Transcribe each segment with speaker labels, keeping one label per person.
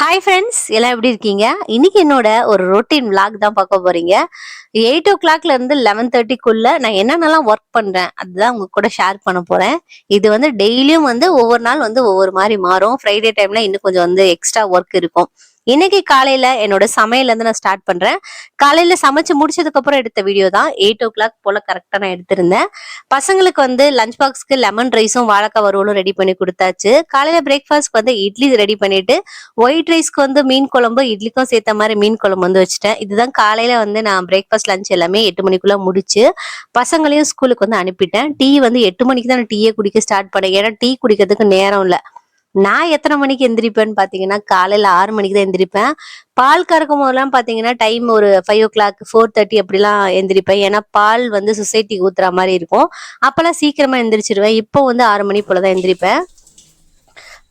Speaker 1: Hi friends எல்லாம் எப்படி இருக்கீங்க? இன்னைக்கு என்னோட ஒரு ரொட்டீன் விளாக் தான் பார்க்க போறீங்க. எயிட் ஓ கிளாக்ல இருந்து லெவன் தேர்ட்டிக்குள்ள நான் என்னென்னலாம் ஒர்க் பண்றேன் அதுதான் உங்க கூட ஷேர் பண்ண போறேன். இது வந்து டெய்லியும் வந்து ஒவ்வொரு நாள் வந்து ஒவ்வொரு மாதிரி மாறும். ஃப்ரைடே டைம்ல இன்னும் கொஞ்சம் வந்து எக்ஸ்ட்ரா ஒர்க் இருக்கும். இன்னைக்கு காலையில என்னோட சமையல இருந்து நான் ஸ்டார்ட் பண்றேன். காலையில சமைச்சு முடிச்சதுக்கு அப்புறம் எடுத்த வீடியோ தான் எயிட் ஓ கிளாக் போல கரெக்டா நான் எடுத்திருந்தேன். பசங்களுக்கு வந்து லஞ்ச் பாக்ஸ்க்கு லெமன் ரைஸும் வாழைக்காய் வறுவலும் ரெடி பண்ணி கொடுத்தாச்சு. காலையில பிரேக்ஃபாஸ்ட் வந்து இட்லி ரெடி பண்ணிட்டு ஒயிட் ரைஸ்க்கு வந்து மீன் குழம்பு இட்லிக்கும் சேர்த்த மாதிரி மீன் குழம்பு வந்து வச்சுட்டேன். இதுதான் காலையில வந்து நான் பிரேக்ஃபாஸ்ட் லஞ்ச் எல்லாமே எட்டு மணிக்குள்ள முடிச்சு பசங்களையும் ஸ்கூலுக்கு வந்து அனுப்பிட்டேன். டீ வந்து எட்டு மணிக்கு தான் நான் டீயே குடிக்க ஸ்டார்ட் பண்ணேன். ஏன்னா டீ குடிக்கிறதுக்கு நேரம் இல்லை. நான் எத்தனை மணிக்கு எந்திரிப்பேன்னு பாத்தீங்கன்னா காலையில ஆறு மணிக்கு தான் எந்திரிப்பேன். பால் கறக்கும் போதெல்லாம் பாத்தீங்கன்னா டைம் ஒரு five o'clock four thirty அப்படிலாம் எந்திரிப்பேன். ஏன்னா பால் வந்து சொசைட்டிக்கு ஊத்துற மாதிரி இருக்கும். அப்பெல்லாம் சீக்கிரமா எந்திரிச்சிருவேன். இப்போ வந்து ஆறு மணி போலதான் எந்திரிப்பேன்.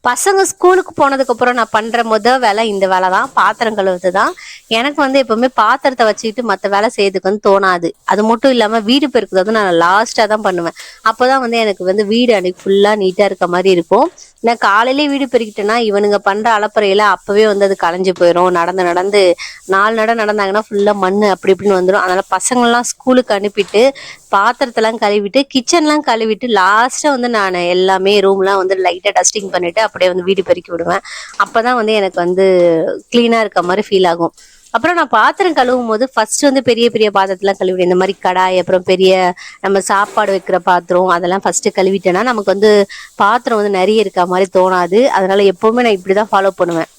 Speaker 1: பசங்க ஸ்கூலுக்கு போனதுக்கு அப்புறம் நான் பண்ற முத வேலை இந்த வேலை தான் பாத்திரம் கழுவுறது தான் எனக்கு வந்து எப்பவுமே பாத்திரத்தை வச்சுக்கிட்டு மற்ற வேலை செய்யறதுக்கு வந்து தோணாது. அது மட்டும் இல்லாம வீடு பெருக்குறது வந்து நான் லாஸ்டா தான் பண்ணுவேன். அப்போதான் வந்து எனக்கு வந்து வீடு அன்னைக்கு ஃபுல்லா நீட்டா இருக்க மாதிரி இருக்கும். நான் காலையிலேயே வீடு பெருக்கிட்டேன்னா இவனுங்க பண்ற அலப்பறையில அப்பவே வந்து அது களைஞ்சு போயிடும் நடந்து நடந்து நாலு நட நடந்தாங்கன்னா ஃபுல்லா மண் அப்படி இப்படின்னு வந்துடும் அதனால பசங்கள்லாம் ஸ்கூலுக்கு அனுப்பிட்டு பாத்திரத்தெல்லாம் கழுவிட்டு கிச்சன்லாம் கழுவிட்டு லாஸ்டா வந்து நான் எல்லாமே ரூம்லாம் வந்து லைட்டா டஸ்டிங் பண்ணிட்டு அப்படியே வந்து வீடு பெருக்கி விடுவேன். அப்பதான் வந்து எனக்கு வந்து கிளீனா இருக்க மாதிரி ஃபீல் ஆகும். அப்புறம் நான் பாத்திரம் கழுவும் போது ஃபர்ஸ்ட் வந்து பெரிய பெரிய பாத்திரத்தெல்லாம் கழுவிடுவேன். இந்த மாதிரி கடாய் அப்புறம் பெரிய நம்ம சாப்பாடு வைக்கிற பாத்திரம் அதெல்லாம் ஃபர்ஸ்ட் கழுவிட்டேன்னா நமக்கு வந்து பாத்திரம் வந்து நிறைய இருக்க மாதிரி தோணாது. அதனால எப்பவுமே நான் இப்படிதான் ஃபாலோ பண்ணுவேன்.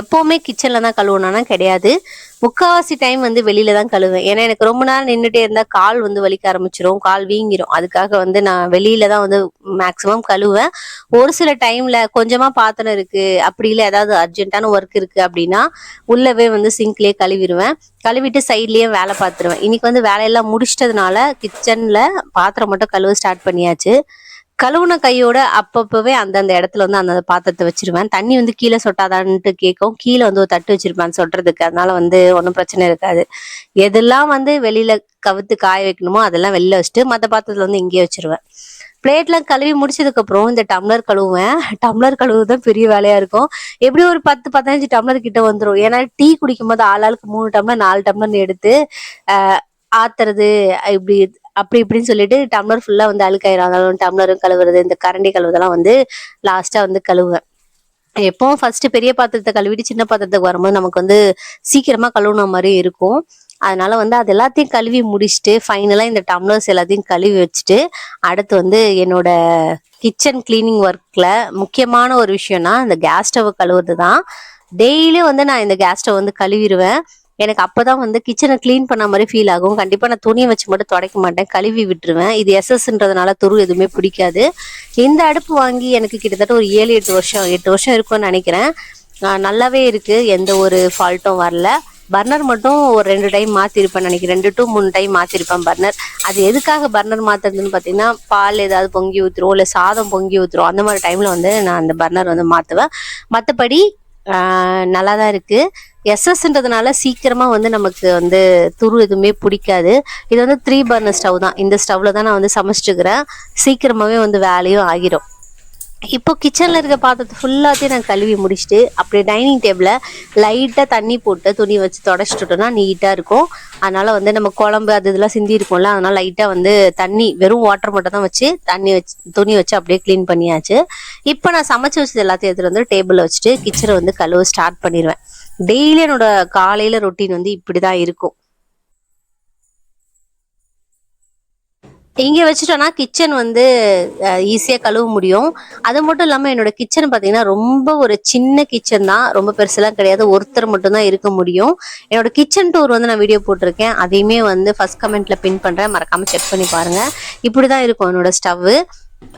Speaker 1: எப்பவுமே கிச்சன்ல தான் கழுவணும்னா கிடையாது. முக்காவாசி டைம் வந்து வெளியில தான் கழுவேன் ஏன்னா எனக்கு ரொம்ப நேரம் நின்றுட்டே இருந்தா கால் வந்து வலிக்க ஆரம்பிச்சிரும் கால் வீங்கிரும். அதுக்காக வந்து நான் வெளியில தான் வந்து மேக்சிமம் கழுவேன் ஒரு சில டைம்ல கொஞ்சமா பாத்திரம் இருக்கு அப்படி இல்லை ஏதாவது அர்ஜென்ட்டான ஒர்க் இருக்கு அப்படின்னா உள்ளவே வந்து சிங்க்லயே கழுவிடுவேன். கழுவிட்டு சைட்லயே வேலை பார்த்துருவேன் இன்னைக்கு வந்து வேலையெல்லாம் முடிச்சிட்டதுனால கிச்சன்ல பாத்திரம் மட்டும் கழுவ ஸ்டார்ட் பண்ணியாச்சு. கழுவுன கையோட அப்பப்பவே அந்தந்த இடத்துல வந்து அந்தந்த பாத்திரத்தை வச்சிருவேன். தண்ணி வந்து கீழே சொட்டாதான்ட்டு கேட்கும். கீழே வந்து ஒரு தட்டு வச்சிருப்பேன் சொல்றதுக்கு. அதனால வந்து ஒன்றும் பிரச்சனை இருக்காது. எதெல்லாம் வந்து வெளியில கவுத்து காய வைக்கணுமோ அதெல்லாம் வெளில வச்சுட்டு மற்ற பாத்திரத்துல வந்து இங்கேயே வச்சிருவேன். பிளேட்லாம் கழுவி முடிச்சதுக்கு அப்புறம் இந்த டம்ளர் கழுவுவேன். டம்ளர் கழுவுதான் பெரிய வேலையா இருக்கும். எப்படி ஒரு பத்து பதினஞ்சு டம்ளர் கிட்ட வந்துடும் ஏன்னா டீ குடிக்கும் போது ஆளாளுக்கு மூணு டம்ளர் நாலு டம்ளர்னு எடுத்து ஆத்துறது இப்படி அப்படி இப்படின்னு சொல்லிட்டு டம்ளர் ஃபுல்லா வந்து அழுக்காயிரும் அதனால டம்ளரும் கழுவுறது இந்த கரண்டி கழுவுறதெல்லாம் வந்து லாஸ்டா வந்து கழுவுவேன் எப்பவும் ஃபர்ஸ்ட் பெரிய பாத்திரத்தை கழுவிட்டு சின்ன பாத்திரத்துக்கு வரும்போது நமக்கு வந்து சீக்கிரமா கழுவுன மாதிரி இருக்கும். அதனால வந்து அது எல்லாத்தையும் கழுவி முடிச்சுட்டு ஃபைனலா இந்த டம்ளர்ஸ் எல்லாத்தையும் கழுவி வச்சுட்டு அடுத்து வந்து என்னோட கிச்சன் கிளீனிங் ஒர்க்ல முக்கியமான ஒரு விஷயம்னா இந்த கேஸ் ஸ்டவ் கழுவுறது தான் டெய்லியும் வந்து நான் இந்த கேஸ் ஸ்டவ் வந்து கழுவிடுவேன் எனக்கு அப்பதான் வந்து கிச்சனை க்ளீன் பண்ண மாதிரி ஃபீல் ஆகும். கண்டிப்பா நான் துணியை வச்சு மட்டும் துடைக்க மாட்டேன். கழுவி விட்டுருவேன். இது எஸ்எஸ்ன்றதுனால துரு எதுவுமே பிடிக்காது. இந்த அடுப்பு வாங்கி எனக்கு கிட்டத்தட்ட ஒரு ஏழு எட்டு வருஷம் எட்டு வருஷம் இருக்கும்னு நினைக்கிறேன். நல்லாவே இருக்கு. எந்த ஒரு ஃபால்ட்டும் வரல. பர்னர் மட்டும் ஒரு ரெண்டு டைம் மாத்திருப்பேன் நினைக்கிறேன். ரெண்டு டு மூணு டைம் மாத்திருப்பேன் பர்னர். அது எதுக்காக பர்னர் மாத்துறதுன்னு பார்த்தீங்கன்னா பால் ஏதாவது பொங்கி ஊத்துரும் இல்லை சாதம் பொங்கி ஊத்துரும் அந்த மாதிரி டைம்ல வந்து நான் அந்த பர்னர் வந்து மாத்துவேன். மற்றபடி நல்லா தான் இருக்கு. எஸ்எஸ்ன்றதுனால சீக்கிரமா வந்து நமக்கு வந்து துரு எதுவுமே பிடிக்காது. இது வந்து த்ரீ பர்னர் ஸ்டவ் தான். இந்த ஸ்டவ்ல தான் நான் வந்து சமைச்சிட்டுக்கிறேன் சீக்கிரமாவே வந்து வேலையும் ஆகிரும். இப்போ கிச்சன்ல இருக்க பாத்திரத்தை ஃபுல்லாத்தையும் நான் கழுவி முடிச்சுட்டு அப்படியே டைனிங் டேபிள லைட்டா தண்ணி போட்டு துணி வச்சு தொடச்சிட்டோம்னா நீட்டா இருக்கும். அதனால வந்து நம்ம குழம்பு அது இதெல்லாம் சிந்தி இருக்கும்ல அதனால லைட்டா வந்து தண்ணி வெறும் வாட்டர் மட்டும் தான் வச்சு தண்ணி வச்சு துணி வச்சு அப்படியே க்ளீன் பண்ணியாச்சு. இப்போ நான் சமைச்சு வச்சது எல்லாத்தையும் எடுத்துட்டு வந்து டேபிள் வச்சுட்டு கிச்சனை வந்து கழுவ ஸ்டார்ட் பண்ணிடுவேன் டெய்லி என்னோட காலையில ரொட்டீன் வந்து இப்படிதான் இருக்கும். இங்க வச்சுட்டோம்னா கிச்சன் வந்து ஈஸியா கழுவ முடியும். அது மட்டும் இல்லாம என்னோட கிச்சன் பாத்தீங்கன்னா ரொம்ப ஒரு சின்ன கிச்சன் தான். ரொம்ப பெருசெல்லாம் கிடையாது. ஒருத்தர் மட்டும் தான் இருக்க முடியும். என்னோட கிச்சன் டூர் வந்து நான் வீடியோ போட்டிருக்கேன். அதையுமே வந்து ஃபர்ஸ்ட் கமெண்ட்ல பின் பண்றேன். மறக்காம செக் பண்ணி பாருங்க. இப்படிதான் இருக்கும் என்னோட ஸ்டவ்வு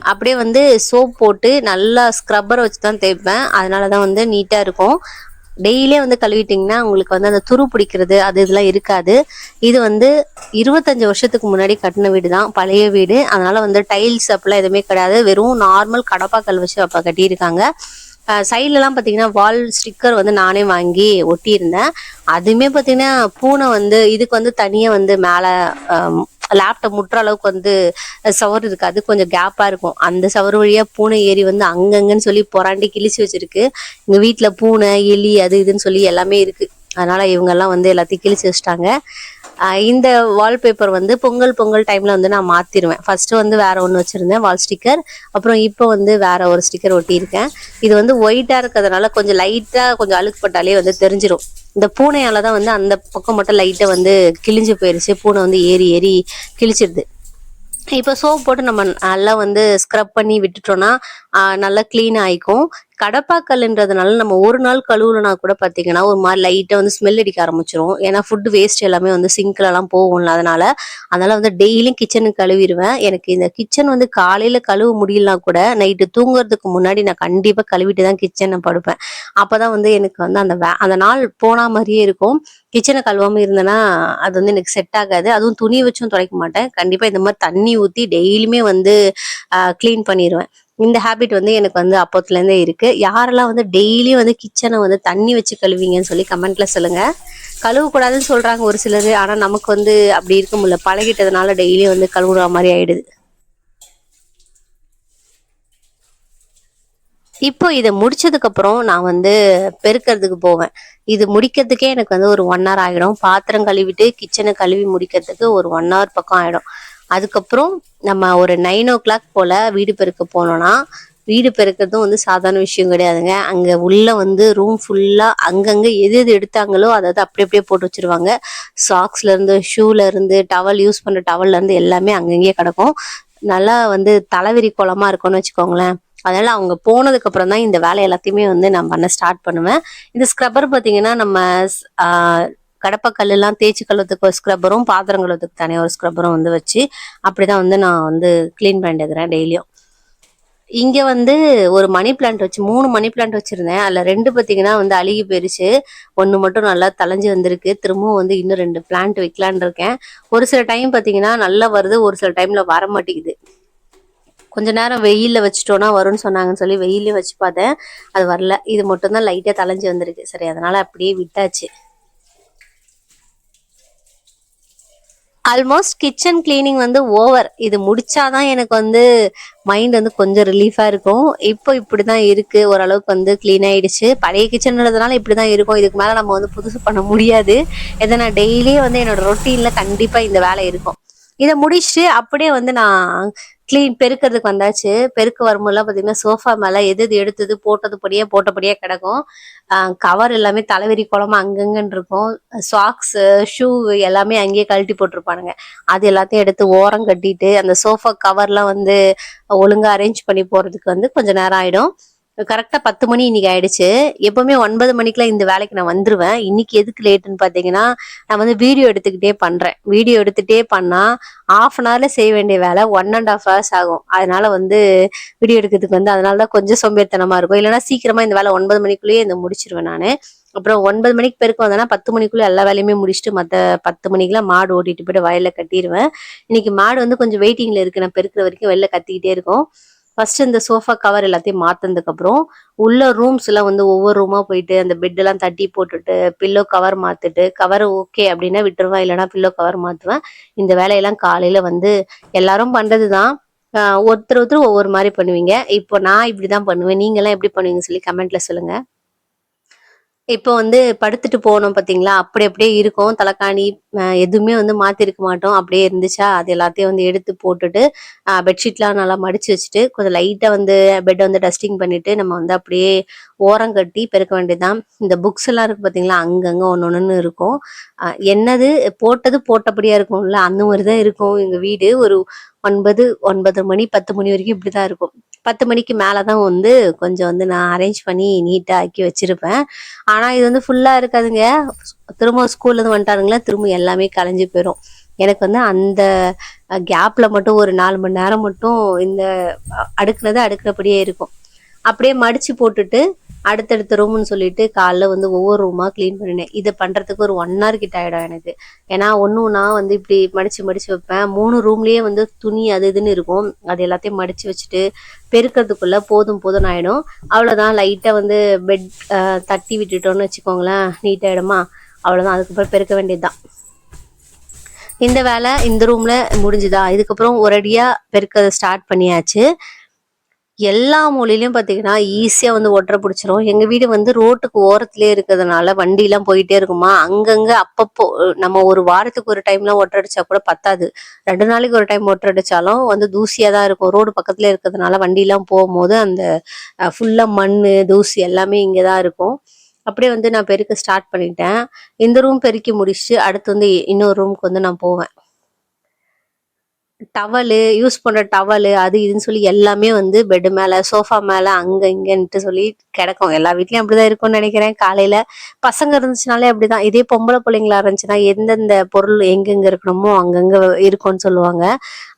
Speaker 1: அப்படியே வந்து சோப் போட்டு நல்லா ஸ்க்ரப்பரை வச்சு தான் தேய்ப்பேன். அதனால தான் வந்து நீட்டாக இருக்கும். டெய்லியே வந்து கழுவிட்டிங்கன்னா உங்களுக்கு வந்து அந்த துரு பிடிக்கிறது அது இதெல்லாம் இருக்காது. இது வந்து இருபத்தஞ்சு வருஷத்துக்கு முன்னாடி கட்டின வீடு தான் பழைய வீடு. அதனால வந்து டைல்ஸ் அப்படிலாம் எதுவுமே கிடையாது. வெறும் நார்மல் கடப்பாக்கல் வச்சு அப்போ கட்டியிருக்காங்க. சைட்லலாம் பார்த்தீங்கன்னா வால் ஸ்டிக்கர் வந்து நானே வாங்கி ஒட்டியிருந்தேன். அதுவுமே பார்த்தீங்கன்னா பூனை வந்து இதுக்கு வந்து தனியாக வந்து மேலே லேப்டாப் முட்டுற அளவுக்கு வந்து சவர் இருக்காது கொஞ்சம் கேப்பா இருக்கும். அந்த சவர் வழியா பூனை ஏறி வந்து அங்கங்கன்னு சொல்லி புறாண்டி கிழிச்சு வச்சிருக்கு. எங்க வீட்டில் பூனை எலி அது இதுன்னு சொல்லி எல்லாமே இருக்கு. அதனால இவங்கெல்லாம் வந்து எல்லாத்தையும் கிழிச்சு வச்சிட்டாங்க. இந்த வால்பேப்பர் வந்து பொங்கல் பொங்கல் டைம்ல வந்து நான் மாத்திருவேன். ஃபர்ஸ்ட் வந்து வேற ஒன்று வச்சிருந்தேன் வால் ஸ்டிக்கர் அப்புறம் இப்போ வந்து வேற ஒரு ஸ்டிக்கர் ஒட்டியிருக்கேன். இது வந்து ஒயிட்டா இருக்கிறதுனால கொஞ்சம் லைட்டா கொஞ்சம் அழுக்குப்பட்டாலே வந்து தெரிஞ்சிடும் இந்த பூனையால தான் வந்து அந்த பக்கம் மட்டும் லைட்டா வந்து கிழிஞ்சு போயிருச்சு. பூனை வந்து ஏறி ஏறி கிழிச்சிடுது இப்போ சோப் போட்டு நம்ம நல்லா வந்து ஸ்க்ரப் பண்ணி விட்டுட்டோம்னா நல்லா க்ளீன் ஆயிக்கும். கடப்பாக்கல்ன்றதுனால நம்ம ஒரு நாள் கழுவுலனா கூட பார்த்தீங்கன்னா ஒரு மாதிரி லைட்டாக வந்து ஸ்மெல் அடிக்க ஆரம்பிச்சிரும். ஏன்னா ஃபுட் வேஸ்ட் எல்லாமே வந்து சிங்க்லலாம் போகும்ல அதனால அதனால வந்து டெய்லியும் கிச்சனுக்கு கழுவிடுவேன். எனக்கு இந்த கிச்சன் வந்து காலையில் கழுவ முடியலனா கூட நைட்டு தூங்குறதுக்கு முன்னாடி நான் கண்டிப்பாக கழுவிட்டு தான் கிச்சனை படுப்பேன். அப்போ தான் வந்து எனக்கு வந்து அந்த வே- அந்த நாள் போனா மாதிரியே இருக்கும். கிச்சனை கழுவாமல் இருந்தேன்னா அது வந்து எனக்கு செட் ஆகாது. அதுவும் துணி வச்சும் துடைக்க மாட்டேன். கண்டிப்பாக இந்த மாதிரி தண்ணி ஊற்றி டெய்லியுமே வந்து க்ளீன் பண்ணிடுவேன் இந்த ஹாபிட் வந்து எனக்கு வந்து அப்போத்துல இருந்தே இருக்கு. யாரெல்லாம் வந்து டெய்லியும் வந்து கிச்சனை வந்து தண்ணி வச்சு கழுவீங்கன்னு சொல்லி கமெண்ட்ல சொல்லுங்க. கழுவக்கூடாதுன்னு சொல்றாங்க ஒரு சிலர் ஆனா நமக்கு வந்து அப்படி இருக்க முடியல. பழகிட்டதுனால டெய்லியும் வந்து கழுவுற மாதிரி ஆயிடுது. இப்போ இதை முடிச்சதுக்கு அப்புறம் நான் வந்து பெருக்கிறதுக்கு போவேன். இது முடிக்கிறதுக்கே எனக்கு வந்து ஒரு ஒன் ஹவர் ஆகிடும் பாத்திரம் கழுவிட்டு கிச்சனை கழுவி முடிக்கிறதுக்கு ஒரு ஒன் ஹவர் பக்கம் ஆகிடும் அதுக்கப்புறம் நம்ம ஒரு நைன் ஓ கிளாக் போல் வீடு பெருக்க போனோம்னா வீடு பெருக்கிறதும் வந்து சாதாரண விஷயம் கிடையாதுங்க. அங்கே உள்ள வந்து ரூம் ஃபுல்லாக அங்கங்கே எது எது எடுத்தாங்களோ அதை அப்படி அப்படியே போட்டு வச்சிருவாங்க. சாக்ஸ்லேருந்து ஷூலேருந்து இருந்து டவல் யூஸ் பண்ணுற டவல்லேருந்து எல்லாமே அங்கங்கேயே கிடக்கும். நல்லா வந்து தலைவிரி குளமாக இருக்கும்னு வச்சுக்கோங்களேன். அதனால அவங்க போனதுக்கு அப்புறம் தான் இந்த வேலை எல்லாத்தையுமே வந்து நான் பண்ண ஸ்டார்ட் பண்ணுவேன். இந்த ஸ்க்ரப்பர் பார்த்தீங்கன்னா நம்ம கடப்பை ஆஹ் தேய்ச்சி கழுவத்துக்கு ஒரு ஸ்க்ரப்பரும் பாத்திரம் கழுவத்துக்கு தனியாக ஒரு ஸ்க்ரப்பரும் வந்து வச்சு அப்படிதான் வந்து நான் வந்து க்ளீன் பண்ணிட்டுக்கிறேன் டெய்லியும். இங்க வந்து ஒரு மணி பிளான்ட் வச்சு மூணு மணி பிளான்ட் வச்சிருந்தேன். அதுல ரெண்டு பாத்தீங்கன்னா வந்து அழுகி போயிருச்சு. ஒன்று மட்டும் நல்லா தலைஞ்சு வந்திருக்கு. திரும்பவும் வந்து இன்னும் ரெண்டு பிளான்ட் வைக்கலான் இருக்கேன். ஒரு சில டைம் பாத்தீங்கன்னா நல்லா வருது ஒரு சில டைம்ல வர மாட்டேங்குது. கொஞ்ச நேரம் வெயில்ல வச்சுட்டோம்னா வரும்னு சொன்னாங்கன்னு சொல்லி வெயிலையும் வச்சு பார்த்தேன். அது வரல. இது மட்டும்தான் லைட்டா வந்திருக்கு. சரி அதனால அப்படியே விட்டாச்சு. ஆல்மோஸ்ட் கிச்சன் கிளீனிங் வந்து ஓவர் இது முடிச்சாதான் எனக்கு வந்து மைண்ட் வந்து கொஞ்சம் ரிலீஃபா இருக்கும். இப்போ இப்படிதான் இருக்கு. ஓரளவுக்கு வந்து க்ளீன் ஆயிடுச்சு. பழைய கிச்சன்றதுனால இப்படிதான் இருக்கும். இதுக்கு மேல நம்ம வந்து புதுசு பண்ண முடியாது. இதை நான் டெய்லியே வந்து என்னோட ரொட்டீன்ல கண்டிப்பா இந்த வேலை இருக்கும். இதை முடிச்சுட்டு அப்படியே வந்து நான் க்ளீன் பெருக்கிறதுக்கு வந்தாச்சு. பெருக்க வரும்போதெல்லாம் பார்த்தீங்கன்னா சோஃபா மேலே எது எது எடுத்தது போட்டதுபடியே போட்டபடியே கிடக்கும். கவர் எல்லாமே தலைவரி குளமா அங்கங்கன்னு இருக்கும். சாக்ஸு ஷூ எல்லாமே அங்கேயே கழட்டி போட்டிருப்பானுங்க. அது எல்லாத்தையும் எடுத்து ஓரம் கட்டிட்டு அந்த சோஃபா கவர்லாம் வந்து ஒழுங்காக அரேஞ்ச் பண்ணி போகிறதுக்கு வந்து கொஞ்சம் நேரம் ஆகிடும் கரெக்டாக பத்து மணி இன்னைக்கு ஆயிடுச்சு. எப்பவுமே ஒன்பது மணிக்கெலாம் இந்த வேலைக்கு நான் வந்துருவேன். இன்னைக்கு எதுக்கு லேட்டுன்னு பார்த்தீங்கன்னா நான் வந்து வீடியோ எடுத்துக்கிட்டே பண்ணுறேன் வீடியோ எடுத்துகிட்டே பண்ணால் ஆஃப் அன் ஹவரில் செய்ய வேண்டிய வேலை ஒன் அண்ட் ஆஃப் ஹவர்ஸ் ஆகும். அதனால வந்து வீடியோ எடுக்கிறதுக்கு வந்து அதனால தான் கொஞ்சம் சோம்பேறித்தனமாக இருக்கும். இல்லைனா சீக்கிரமா இந்த வேலை ஒன்பது மணிக்குள்ளேயே இந்த முடிச்சிருவேன் நான். அப்புறம் ஒன்பது மணிக்கு பெருக்க வந்தேன்னா பத்து மணிக்குள்ளே எல்லா வேலையுமே முடிச்சுட்டு மற்ற பத்து மணிக்கெலாம் மாடு ஓட்டிட்டு போய்ட்டு வயலில் கட்டிடுவேன் இன்னைக்கு மாடு வந்து கொஞ்சம் வெயிட்டிங்கில் இருக்குது நான் பெருக்கிற வரைக்கும் வெளில கத்திக்கிட்டே இருக்கும். ஃபர்ஸ்ட் இந்த சோஃபா கவர் எல்லாத்தையும் மாத்தினதுக்கு அப்புறம் உள்ள ரூம்ஸ் எல்லாம் வந்து ஒவ்வொரு ரூமா போயிட்டு அந்த பெட் எல்லாம் தட்டி போட்டுட்டு பில்லோ கவர் மாத்திட்டு கவர் ஓகே அப்படின்னா விட்டுருவேன் இல்லைன்னா பில்லோ கவர் மாத்துவேன். இந்த வேலையெல்லாம் காலையில வந்து எல்லாரும் பண்றதுதான். ஒருத்தர் ஒருத்தர் ஒவ்வொரு மாதிரி பண்ணுவீங்க. இப்போ நான் இப்படிதான் பண்ணுவேன். நீங்க எல்லாம் எப்படி பண்ணுவீங்கன்னு சொல்லி கமெண்ட்ல சொல்லுங்க. இப்போ வந்து படுத்துட்டு போனோம் பாத்தீங்களா? அப்படி அப்படியே இருக்கும். தலைக்காணி எதுவுமே வந்து மாத்திருக்க மாட்டோம். அப்படியே இருந்துச்சா? அது எல்லாத்தையும் வந்து எடுத்து போட்டுட்டு பெட்ஷீட்லாம் நல்லா மடிச்சு வச்சுட்டு கொஞ்சம் லைட்டா வந்து பெட்டை வந்து டஸ்டிங் பண்ணிட்டு நம்ம வந்து அப்படியே ஓரம் கட்டி பெருக்க வேண்டியதுதான். இந்த புக்ஸ் எல்லாம் இருக்கு பாத்தீங்களா? அங்கங்க ஒன்னு ஒன்றுன்னு இருக்கும். என்னது? போட்டது போட்டபடியா இருக்கும்ல? அந்த மாதிரி தான் இருக்கும். எங்க வீடு ஒரு ஒன்பது ஒன்பது மணி பத்து மணி வரைக்கும் இப்படிதான் இருக்கும். பத்து மணிக்கு மேலே தான் வந்து கொஞ்சம் வந்து நான் அரேஞ்ச் பண்ணி நீட்டாக ஆக்கி வச்சுருப்பேன். ஆனால் இது வந்து ஃபுல்லாக இருக்காதுங்க. திரும்ப ஸ்கூல்லேருந்து வந்துட்டாருங்களா திரும்ப எல்லாமே கலைஞ்சு போயிடும் எனக்கு வந்து அந்த கேப்பில் மட்டும் ஒரு நாலு மணி நேரம் மட்டும் இந்த அடுக்குனது அடுக்குனபடியே இருக்கும். அப்படியே மடிச்சு போட்டுட்டு அடுத்தடுத்த ரூம்னு சொல்லிட்டு காலைல வந்து ஒவ்வொரு ரூமா க்ளீன் பண்ணினேன். இதை பண்றதுக்கு ஒரு ஒன் ஹவர் கிட்ட ஆயிடும் எனக்கு. ஏன்னா ஒண்ணு ஒன்றா வந்து இப்படி மடிச்சு மடிச்சு வைப்பேன். மூணு ரூம்லயே வந்து துணி அது இதுன்னு இருக்கும். அது எல்லாத்தையும் மடிச்சு வச்சுட்டு பெருக்கிறதுக்குள்ள போதும் போதும் ஆயிடும். அவ்வளவுதான். லைட்டா வந்து பெட் தட்டி விட்டுட்டோம்னு வச்சுக்கோங்களேன். நீட் ஆயிடுமா? அவ்வளவுதான். அதுக்கப்புறம் பெருக்க வேண்டியதுதான். இந்த வேலை இந்த ரூம்ல முடிஞ்சுதா? இதுக்கப்புறம் ஒரடியா பெருக்க ஸ்டார்ட் பண்ணியாச்சு. எல்லா மூலையிலயும் பாத்தீங்கன்னா ஈஸியா வந்து ஒட்டரை பிடிச்சிரும். எங்க வீடு வந்து ரோட்டுக்கு ஓரத்திலே இருக்கிறதுனால வண்டி எல்லாம் போயிட்டே இருக்குமா? அங்கங்க அப்பப்போ நம்ம ஒரு வாரத்துக்கு ஒரு டைம்லாம் ஒட்டரை அடிச்சா கூட பத்தாது. ரெண்டு நாளைக்கு ஒரு டைம் ஒட்டரடிச்சாலும் வந்து தூசியா தான் இருக்கும். ரோடு பக்கத்துல இருக்கிறதுனால வண்டி எல்லாம் போகும்போது அந்த ஃபுல்லா மண்ணு தூசி எல்லாமே இங்கதான் இருக்கும். அப்படியே வந்து நான் பெருக்க ஸ்டார்ட் பண்ணிட்டேன். இந்த ரூம் பெருக்கி முடிச்சுட்டு அடுத்து வந்து இன்னொரு ரூமுக்கு வந்து நான் போவேன். டவலு யூஸ் பண்ற டவலு அது இதுன்னு சொல்லி எல்லாமே வந்து பெட் மேல சோஃபா மேல அங்க இங்கன்ட்டு சொல்லி கிடக்கும். எல்லா வீட்லயும் அப்படிதான் இருக்கும்னு நினைக்கிறேன். காலையில பசங்க இருந்துச்சுனாலே அப்படிதான். இதே பொம்பளை பிள்ளைங்களா இருந்துச்சுன்னா எந்தெந்த பொருள் எங்கெங்க இருக்கணுமோ அங்கங்க இருக்கும்னு சொல்லுவாங்க.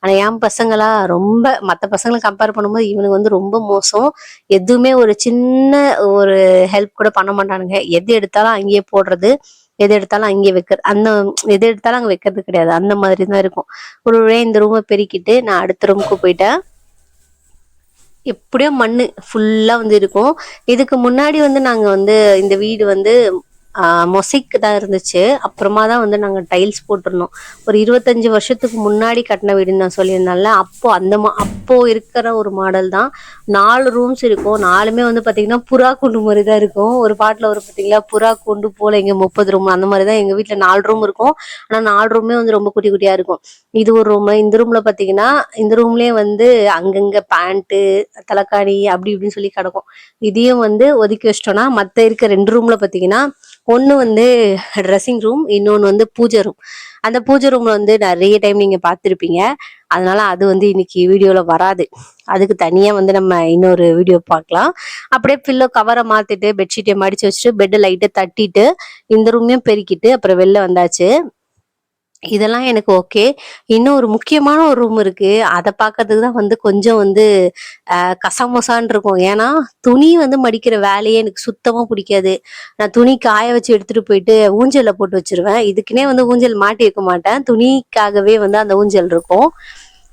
Speaker 1: ஆனா என் பசங்களா ரொம்ப மற்ற பசங்களை கம்பேர் பண்ணும்போது இவனுக்கு வந்து ரொம்ப மோசம். எதுவுமே ஒரு சின்ன ஒரு ஹெல்ப் கூட பண்ண மாட்டானுங்க. எது எடுத்தாலும் அங்கேயே போடுறது. எது எடுத்தாலும் அங்கேயே வைக்கிறது அந்த எது எடுத்தாலும் அங்க வைக்கிறது கிடையாது. அந்த மாதிரி தான் இருக்கும். ஒரு வழியா இந்த ரூமை பெருக்கிட்டு நான் அடுத்த ரூமுக்கு போயிட்டேன் எப்படியோ மண்ணு ஃபுல்லா வந்து இருக்கும். இதுக்கு முன்னாடி வந்து நாங்க வந்து இந்த வீடு வந்து மொசைக் தான் இருந்துச்சு. அப்புறமா தான் வந்து நாங்கள் டைல்ஸ் போட்டிருந்தோம். ஒரு இருபத்தஞ்சு வருஷத்துக்கு முன்னாடி கட்டின வீடுன்னு நான் சொல்லியிருந்தால அப்போ அந்த மா அப்போ இருக்கிற ஒரு மாடல் தான். நாலு ரூம்ஸ் இருக்கும். நாலுமே வந்து பார்த்தீங்கன்னா புறா கூண்டு மாதிரி தான் இருக்கும். ஒரு பாட்டில் ஒரு பார்த்தீங்களா புறா கூண்டு போல எங்கள் முப்பது ரூம் அந்த மாதிரி தான் எங்கள் வீட்டில் நாலு ரூம் இருக்கும். ஆனால் நாலு ரூமே வந்து ரொம்ப குட்டி குட்டியாக இருக்கும். இது ஒரு ரூம் இந்த ரூம்ல பார்த்தீங்கன்னா இந்த ரூம்லயே வந்து அங்கங்கே பேண்ட்டு தலைக்காணி அப்படி இப்படின்னு சொல்லி கிடக்கும். இதையும் வந்து ஒதுக்கி வச்சிட்டோம்னா மற்ற இருக்க ரெண்டு ரூம்ல பார்த்தீங்கன்னா ஒன்று வந்து ட்ரெஸ்ஸிங் ரூம் இன்னொன்று வந்து பூஜை ரூம் அந்த பூஜை ரூம்ல வந்து நிறைய டைம் நீங்கள் பார்த்துருப்பீங்க. அதனால அது வந்து இன்னைக்கு வீடியோவில் வராது. அதுக்கு தனியாக வந்து நம்ம இன்னொரு வீடியோ பார்க்கலாம். அப்படியே பில்லோ கவரை மாற்றிட்டு பெட்ஷீட்டை மடித்து வச்சுட்டு பெட்டை லைட்டை தட்டிட்டு இந்த ரூமையும் பெருக்கிட்டு அப்புறம் வெளில வந்தாச்சு. இதெல்லாம் எனக்கு ஓகே இன்னும் ஒரு முக்கியமான ஒரு ரூம் இருக்கு. அதை பார்க்கறதுக்கு தான் வந்து கொஞ்சம் வந்து கசமசான் இருக்கும். ஏன்னா துணி வந்து மடிக்கிற வேலையே எனக்கு சுத்தமா பிடிக்காது. நான் துணி காய வச்சு எடுத்துட்டு போயிட்டு ஊஞ்சல்ல போட்டு வச்சிருவேன். இதுக்குன்னே வந்து ஊஞ்சல் மாட்டி வைக்க மாட்டேன். துணிக்காகவே வந்து அந்த ஊஞ்சல் இருக்கும்.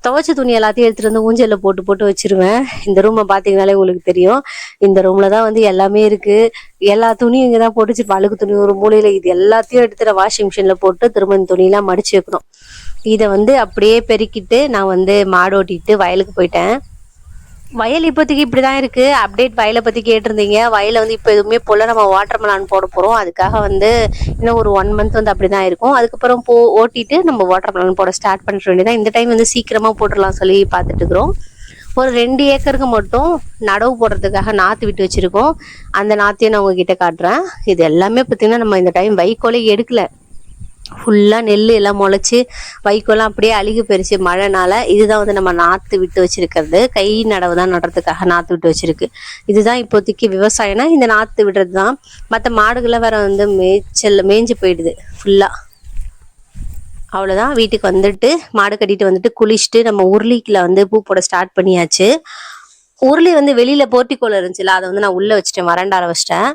Speaker 1: துவைச்ச துணி எல்லாத்தையும் எடுத்துகிட்டு வந்து ஊஞ்சலில் போட்டு போட்டு வச்சுருவேன். இந்த ரூமை பார்த்தீங்கனாலே உங்களுக்கு தெரியும். இந்த ரூமில் தான் வந்து எல்லாமே இருக்குது எல்லா துணியும் இங்கே தான் போட்டு வச்சிருப்பேன் அழுக்கு துணி ஒரு மூலையில் இது எல்லாத்தையும் எடுத்துகிட்டு வாஷிங் மிஷினில் போட்டு திரும்ப இந்த துணியெல்லாம் மடிச்சு வைக்கணும். இதை வந்து அப்படியே பெருக்கிட்டு நான் வந்து மாடு ஓட்டிட்டு வயலுக்கு போயிட்டேன். வயல் இப்போதைக்கு இப்படிதான் இருக்கு. அப்டேட் வயலை பத்தி கேட்டிருந்தீங்க. வயலை வந்து இப்போ எதுவுமே போல நம்ம வாட்டர் மெலான் போட போறோம். அதுக்காக வந்து இன்னும் ஒரு ஒன் மந்த் வந்து அப்படிதான் இருக்கும். அதுக்கப்புறம் போ ஓட்டிட்டு நம்ம வாட்டர் மெலான் போட ஸ்டார்ட் பண்ணுற வேண்டியதான் இந்த டைம் வந்து சீக்கிரமா போட்டுடலாம் சொல்லி பார்த்துட்டு இருக்கிறோம். ஒரு ரெண்டு ஏக்கருக்கு மட்டும் நடவு போடுறதுக்காக நாற்று விட்டு வச்சிருக்கோம். அந்த நாற்றையும் நான் உங்ககிட்ட காட்டுறேன். இது எல்லாமே பார்த்தீங்கன்னா நம்ம இந்த டைம் வைக்கோலே எடுக்கல. ஃபுல்லாக நெல் எல்லாம் முளைச்சி வைக்கோலாம் அப்படியே அழுகி போயிருச்சு. மழைனால இதுதான் வந்து நம்ம நாற்று விட்டு வச்சிருக்கிறது. கை நடவு தான் நடுறதுக்காக நாற்று விட்டு வச்சிருக்கு. இதுதான் இப்போதைக்கு விவசாயம்னா இந்த நாற்று விடுறது தான் மற்ற மாடுகளை வேற வந்து மேய்ச்சல் மேய்ஞ்சு போயிடுது ஃபுல்லாக அவ்வளோதான் வீட்டுக்கு வந்துட்டு மாடு கட்டிட்டு வந்துட்டு குளிச்சுட்டு நம்ம உருளிக்கில் வந்து பூ போட ஸ்டார்ட் பண்ணியாச்சு. உருளி வந்து வெளியில போர்ட்டிக்கோல இருந்துச்சுல அதை வந்து நான் உள்ள வச்சுட்டேன் வறண்டால வச்சிட்டேன்.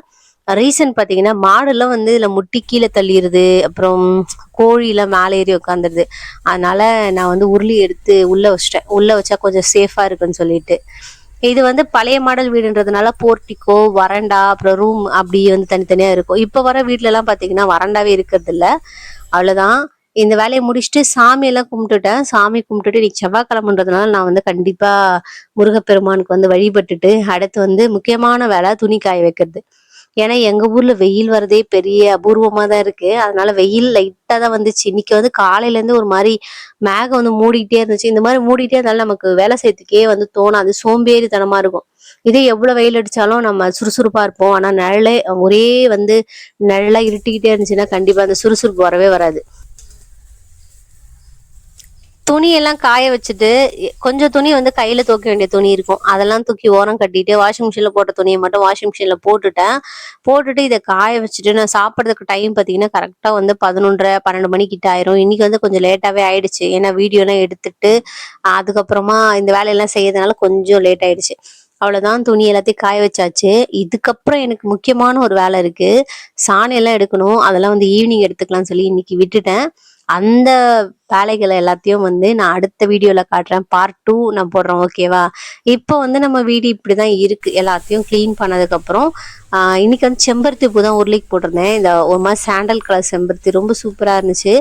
Speaker 1: ரீசன் பாத்தீங்கன்னா மாடுலாம் வந்து இதுல முட்டி கீழே தள்ளிடுது அப்புறம் கோழிலாம் மேலே ஏறி உட்காந்துருது அதனால நான் வந்து உருளி எடுத்து உள்ள வச்சிட்டேன். உள்ள வச்சா கொஞ்சம் சேஃபா இருக்குன்னு சொல்லிட்டு. இது வந்து பழைய மாடல் வீடுன்றதுனால போர்ட்டிக்கோ வரண்டா அப்புறம் ரூம் அப்படி வந்து தனித்தனியா இருக்கும். இப்ப வர வீட்ல எல்லாம் பாத்தீங்கன்னா வரண்டாவே இருக்கிறது இல்ல அவ்வளவுதான். இந்த வேலையை முடிச்சுட்டு சாமி எல்லாம் கும்பிட்டுட்டேன். சாமி கும்பிட்டுட்டு இன்னைக்கு செவ்வாய்க்கிழமைன்றதுனால நான் வந்து கண்டிப்பா முருகப்பெருமானுக்கு வந்து வழிபட்டுட்டு அடுத்து வந்து முக்கியமான வேலை துணி காய வைக்கிறது. ஏன்னா எங்க ஊர்ல வெயில் வரதே பெரிய அபூர்வமா தான் இருக்கு. அதனால வெயில் லைட்டா தான் வந்துச்சு. இன்னைக்கு வந்து காலையில இருந்து ஒரு மாதிரி மேகம் வந்து மூடிக்கிட்டே இருந்துச்சு. இந்த மாதிரி மூடிட்டே இருந்தாலும் நமக்கு வேலை செய்யறதுக்கே வந்து தோணாது. சோம்பேறித்தனமா இருக்கும். இதே எவ்வளவு வெயில் அடிச்சாலும் நம்ம சுறுசுறுப்பா இருப்போம். ஆனா நிழலே ஒரே வந்து நிழலா இருட்டிக்கிட்டே இருந்துச்சுன்னா கண்டிப்பா அந்த சுறுசுறுப்பு வரவே வராது. துணியெல்லாம் காய வச்சுட்டு கொஞ்சம் துணி வந்து கையில தூக்க வேண்டிய துணி இருக்கும். அதெல்லாம் தூக்கி ஓரம் கட்டிட்டு வாஷிங் மிஷின்ல போட்ட துணியை மட்டும் வாஷிங் மிஷின்ல போட்டுட்டேன். போட்டுட்டு இதை காய வச்சுட்டு நான் சாப்பிட்றதுக்கு டைம் பார்த்தீங்கன்னா கரெக்டாக வந்து பதினொன்றரை பன்னெண்டு மணி கிட்ட ஆயிரும். இன்னைக்கு வந்து கொஞ்சம் லேட்டாவே ஆயிடுச்சு. ஏன்னா வீடியோலாம் எடுத்துட்டு அதுக்கப்புறமா இந்த வேலையெல்லாம் செய்யறதுனால கொஞ்சம் லேட் ஆயிடுச்சு. அவ்வளவுதான் துணி எல்லாத்தையும் காய வச்சாச்சு. இதுக்கப்புறம் எனக்கு முக்கியமான ஒரு வேலை இருக்கு. சாணி எல்லாம் எடுக்கணும். அதெல்லாம் வந்து ஈவினிங் எடுத்துக்கலாம்னு சொல்லி இன்னைக்கு விட்டுட்டேன். அந்த வேலைகளை எல்லாத்தையும் வந்து நான் அடுத்த வீடியோல காட்டுறேன். பார்ட் டூ நான் போடுறோம் ஓகேவா இப்போ வந்து நம்ம வீடு இப்படிதான் இருக்கு. எல்லாத்தையும் க்ளீன் பண்ணதுக்கு அப்புறம் இன்னைக்கு வந்து செம்பருத்தி பூ தான் உருளைக்கு போட்டிருந்தேன். இந்த ஒரு மாதிரி சாண்டல் கலர் செம்பருத்தி ரொம்ப சூப்பரா இருந்துச்சு.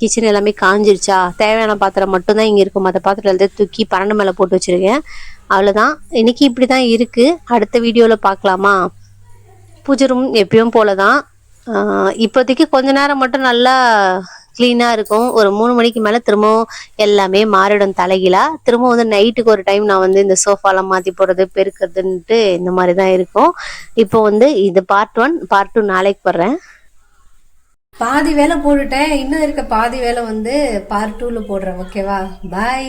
Speaker 1: கிச்சன் எல்லாமே காஞ்சிருச்சா? தேவையான பாத்திரம் மட்டும்தான் இங்கே இருக்கும். மற்ற பாத்திரம் எல்லாத்தையும் தூக்கி பன்னெண்டு மேலே போட்டு வச்சுருக்கேன். அவ்வளோதான் இன்னைக்கு இப்படி தான் இருக்குது அடுத்த வீடியோவில் பார்க்கலாமா? பூஜை ரூம் எப்பயும் போல தான் இப்போதைக்கு கொஞ்ச நேரம் மட்டும் நல்லா க்ளீனாக இருக்கும். ஒரு மூணு மணிக்கு மேலே திரும்பவும் எல்லாமே மாறிடும் தலைகிலா திரும்பவும் வந்து நைட்டுக்கு ஒரு டைம் நான் வந்து இந்த சோஃபாலாம் மாற்றி போடுறது பெருக்கிறதுன்ட்டு இந்த மாதிரி தான் இருக்கும். இப்போ வந்து இது பார்ட் ஒன் பார்ட் டூ நாளைக்கு போடுறேன். பாதி வேலை போட்டுட்டேன். இன்னும் இருக்க பாதி வேலை வந்து பார்ட் டூவில் போடுறேன். ஓகேவா பாய்